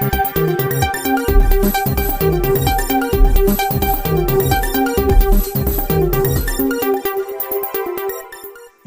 Thank you.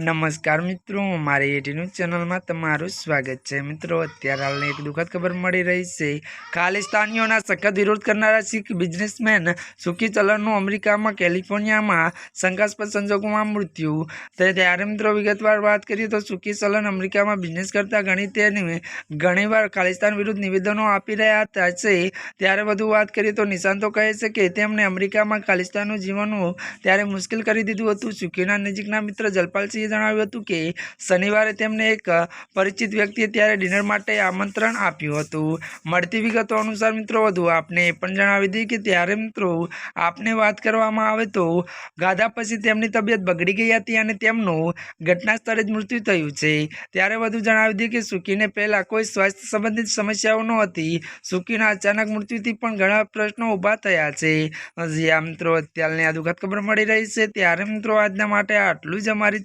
નમસ્કાર મિત્રો, મારી એટી ન્યૂઝ ચેનલમાં તમારું સ્વાગત છે. મિત્રો, અત્યારે હાલને એક દુઃખદ ખબર મળી રહી છે. ખાલિસ્તાનીઓના સખત વિરોધ કરનારા શીખ બિઝનેસમેન સુકી ચલણનું અમેરિકામાં, કેલિફોર્નિયામાં શંકાસ્પદ સંજોગોમાં મૃત્યુ. ત્યારે મિત્રો વિગતવાર વાત કરીએ તો સુકી ચલણ અમેરિકામાં બિઝનેસ કરતા ઘણી તેને ઘણીવાર ખાલિસ્તાન વિરુદ્ધ નિવેદનો આપી રહ્યા હતા છે. ત્યારે વધુ વાત કરીએ તો નિશાંતો કહે છે કે તેમણે અમેરિકામાં ખાલિસ્તાનનું જીવનનું ત્યારે મુશ્કેલ કરી દીધું હતું. સુકીના નજીકના મિત્ર જલપાલસિંહે જણાવ્યું હતું કે શનિવારે તેમને એક પરિચિત વ્યક્તિએ ત્યારે ડિનર માટે આમંત્રણ આપ્યું હતું. મળતી વિગતો અનુસાર મિત્રો, વધુ આપને એ પણ જણાવી દઈએ કે ત્યારે મિત્રો આપને વાત કરવામાં આવે તો ગાધા પછી તેમની તબિયત બગડી ગઈ હતી અને તેમનું ઘટના સ્થળે જ મૃત્યુ થયું છે. ત્યારે વધુ જણાવી દઈએ કે સુકીને પહેલાં કોઈ સ્વાસ્થ્ય સંબંધિત સમસ્યાઓ નહોતી. સુકીના અચાનક મૃત્યુથી પણ ઘણા પ્રશ્નો ઊભા થયા છે. હજી આ મિત્રો, અત્યારની આ દુઃખદ ખબર મળી રહી છે. ત્યારે મિત્રો, આજના માટે આટલું જ અમારી